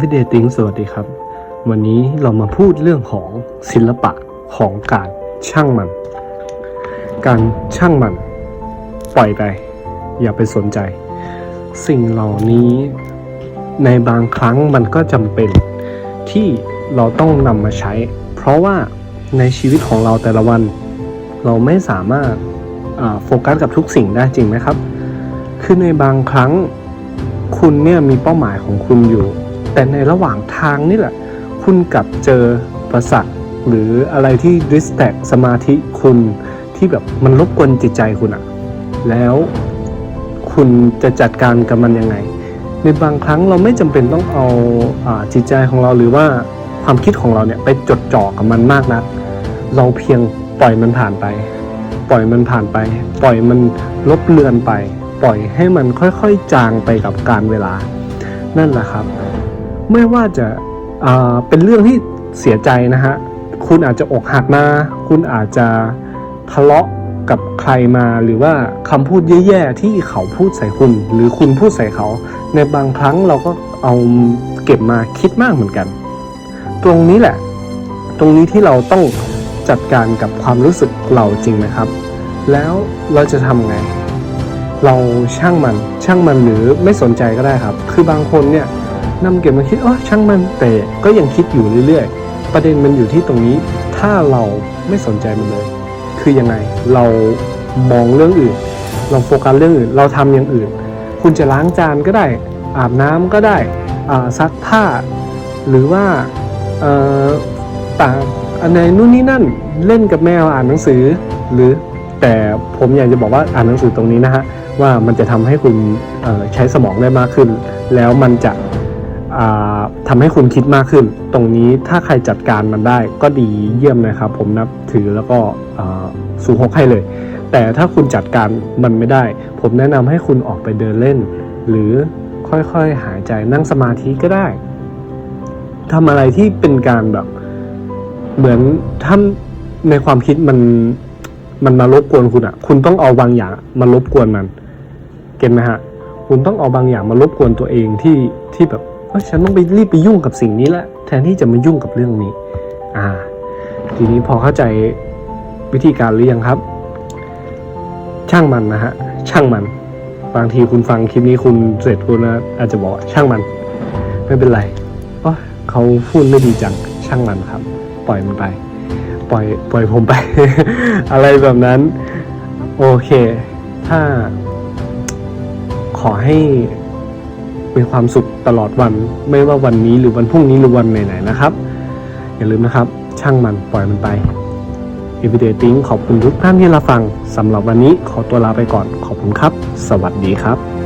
Everyday Think สวัสดีครับ วันนี้เรามาพูดเรื่องของศิลปะของการช่างมัน การช่างมัน ปล่อยไป อย่าไปสนใจ สิ่งเหล่านี้ในบางครั้งมันก็จำเป็นที่เราต้องนำมาใช้ เพราะว่าในชีวิตของเราแต่ละวัน เราไม่สามารถโฟกัสกับทุกสิ่งได้จริงไหมครับ คือในบางครั้งคุณเนี่ยมีเป้าหมายของคุณอยู่ แต่ในระหว่างทางนี่แหละ คุณกลับเจอประสักหรืออะไรที่ distract สมาธิคุณที่แบบมันรบกวนจิตใจคุณอะแล้วคุณจะจัดการกับมันยังไง ในบางครั้งเราไม่จำเป็นต้องเอาอาจิตใจของเราหรือว่าความคิดของเราเนี่ยไปจดจ่อกับมันมากนัก เราเพียงปล่อยมันผ่านไป ปล่อยมันผ่านไป ปล่อยมันลบเลือนไป ปล่อยให้มันค่อยๆจางไปกับการเวลา นั่นแหละครับ ไม่ว่าจะเป็นเรื่องที่เสียใจนะฮะ คุณอาจจะอกหักมา คุณอาจจะทะเลาะกับใครมา หรือว่าคำพูดแย่ๆที่เขาพูดใส่คุณ หรือคุณพูดใส่เขา ในบางครั้งเราก็เอาเก็บมาคิดมากเหมือนกัน ตรงนี้แหละ ตรงนี้ที่เราต้องจัดการกับความรู้สึกเราจริงไหมครับ แล้วเราจะทำไง เราช่างมัน ช่างมันหรือไม่สนใจก็ได้ครับ คือบางคนเนี่ย นำเก็บมาคิดอ๋อช่างมันแต่ก็ยังคิดอยู่เรื่อยๆ ประเด็นมันอยู่ที่ตรงนี้ ถ้าเราไม่สนใจมันเลย คือยังไงเรามองเรื่องอื่น เราโฟกัสเรื่องอื่น เราทำอย่างอื่น คุณจะล้างจานก็ได้ อาบน้ำก็ได้ซักผ้า หรือว่าเอ่อตากอันไหนนู่นนี่นั่นเล่นกับแมวอ่านหนังสือ หรือแต่ผมอยากจะบอกว่าอ่านหนังสือตรงนี้นะฮะว่ามันจะทำให้คุณใช้สมองได้มากขึ้น แล้วมันจะ ทำให้คุณคิดมากขึ้น ตรงนี้ถ้าใครจัดการมันได้ก็ดีเยี่ยมนะครับผมนับถือแล้วก็สูหกให้เลย แต่ถ้าคุณจัดการมันไม่ได้ ผมแนะนำให้คุณออกไปเดินเล่น หรือค่อยๆหายใจนั่งสมาธิก็ได้ทำอะไรที่เป็นการแบบเหมือนถ้าในความคิดมันมันมารบกวนคุณอะ่ะ คุณต้องเอาบางอย่างมารบกวนมัน เก็ตไหมฮะ คุณต้องเอาบางอย่างมารบกวนตัวเองที่ที่แบบ เอ้ยฉันต้องไปรีบไปยุ่งกับสิ่งนี้แล้วแทนที่จะมายุ่งกับเรื่องนี้ อ่า ทีนี้พอเข้าใจวิธีการหรือยังครับ ช่างมันนะฮะ ช่างมัน บางทีคุณฟังคลิปนี้คุณเสร็จคุณนะอาจจะบอกว่าช่างมัน ไม่เป็นไรโอ้เขาพูดไม่ดีจังช่างมันครับ ปล่อยมันไป ปล่อย ปล่อยผมไป อะไรแบบนั้น โอเค ถ้า ขอให้ มีความสุขตลอดวัน ไม่ว่าวันนี้หรือวันพรุ่งนี้หรือวันไหนๆนะครับ อย่าลืมนะครับ ช่างมันปล่อยมันไป Everyday Think ขอบคุณทุกท่านที่รับฟังสำหรับวันนี้ขอตัวลาไปก่อนขอบคุณครับ สวัสดีครับ